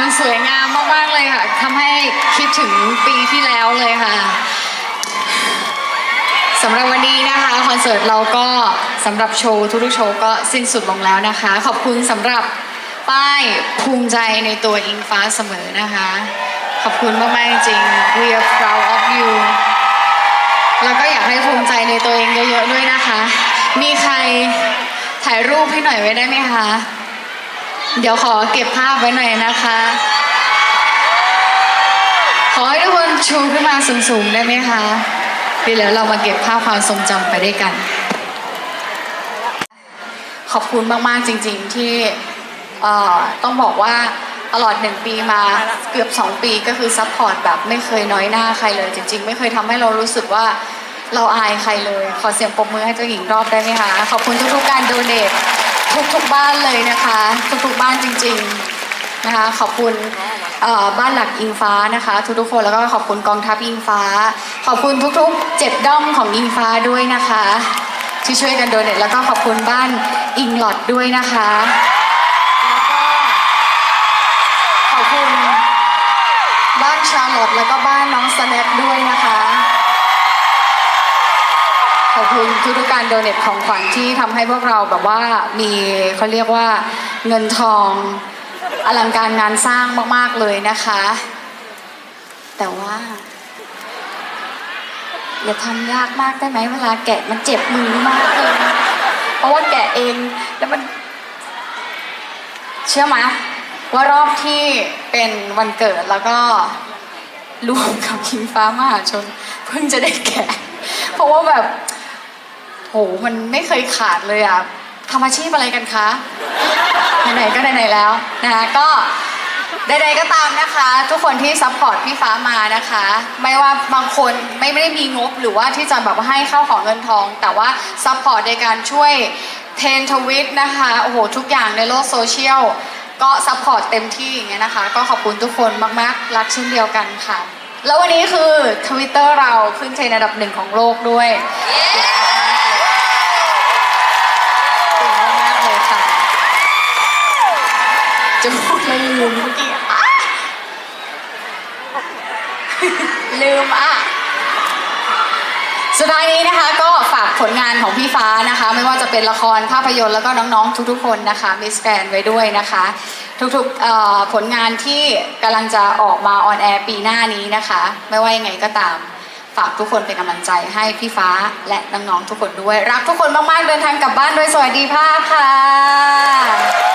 มันสวยงามมากๆเลยค่ะทำให้คิดถึงปีที่แล้วเลยค่ะสำหรับวันนี้นะคะคอนเสิร์ตเราก็สำหรับโชว์ทุกๆโชว์ก็สิ้นสุดลงแล้วนะคะ ขอบคุณสำหรับป้ายภูมิใจในตัวอิงฟ้าเสมอนะคะ ขอบคุณมากๆจริง We are proud of you แล้วก็อยากให้ภูมิใจในตัวเองเยอะๆด้วยนะคะ มีใครถ่ายรูปให้หน่อยไว้ได้ไหมคะ เดี๋ยวขอเก็บภาพไว้หน่อยนะคะ ขอให้ทุกคนชูขึ้นมาสูงๆได้ไหมคะเดี๋ยวเรามาเก็บภาพความทรงจำไปด้วยกัน ขอบคุณมากๆจริง ๆที่อ่อต้องบอกว่าตลอดหนึ่งปีมาเกือบสองปีก็คือซัพพอร์ตแบบไม่เคยน้อยหน้าใครเลย จริง ๆ ไม่เคยทำให้เรารู้สึกว่าเราอายใครเลย ขอเสียงปรบมือให้เจ้าหญิงรอบได้ไหมคะ ขอบคุณทุกๆการโดเนท ทุกๆบ้านเลยนะคะ ทุกๆบ้านจริงๆนะคะ ขอบคุณบ้านหลักอิงฟ้านะคะ ทุกๆคนแล้วก็ขอบคุณกองทัพอิงฟ้า ขอบคุณทุกๆเจ็ดด้อมของอิงฟ้าด้วยนะคะ ที่ช่วยกันโดเนทแล้วก็ขอบคุณบ้านอิงหลอดด้วยนะคะแล้วก็ขอบคุณบ้านชาร์ลอตแล้วก็บ้านน้องสแนปด้วยนะคะ ขอบคุณทุกๆการโดเนทของขวัญที่ทำให้พวกเราแบบว่ามีเขาเรียกว่าเงินทองอลังการงานสร้างมากๆเลยนะคะ แต่ว่า อย่าทำยากมากได้ไหมเวลาแกะมันเจ็บมือมากเลย เพราะว่าแกะเองแล้วมัน เชื่อไหมว่ารอบที่เป็นวันเกิดแล้วก็รวมกับคิงฟ้ามหาชน เพิ่งจะได้แกะ เพราะว่าแบบ โหมันไม่เคยขาดเลยอะทำอาชีพอะไรกันคะ ไหนๆก็ไหนๆแล้วนะคะก็ใดๆก็ตามนะคะ ทุกคนที่ซัพพอร์ตพี่ฟ้ามานะคะ ไม่ว่าบางคนไม่ไม่ได้มีงบหรือว่าที่จะแบบให้เข้าของเงินทอง แต่ว่าซัพพอร์ตในการช่วยเทรนทวิตนะคะโอ้โหทุกอย่างในโลกโซเชียลก็ซัพพอร์ตเต็มที่อย่างเงี้ยนะคะ ก็ขอบคุณทุกคนมากๆ รักเช่นเดียวกันค่ะ แล้ววันนี้คือทวิตเตอร์เราขึ้นเทรนอันดับหนึ่งของโลกด้วยเพูดเลยลืมเมื่อกี้อะลืมอะ สุดท้ายนี้นะคะ ก็ฝากผลงานของพี่ฟ้านะคะ ไม่ว่าจะเป็นละครภาพยนตร์แล้วก็น้องๆ ทุกๆ คนนะคะมิสแกรนไว้ด้วยนะคะ ทุกๆเอ่อผลงานที่กำลังจะออกมาออนแอร์ปีหน้านี้นะคะ ไม่ว่ายังไงก็ตาม ฝากทุกคนเป็นกำลังใจให้พี่ฟ้าและน้องๆทุกคนด้วย รักทุกคนมากๆเดินทางกลับบ้านโดยสวัสดีภาพค่ะ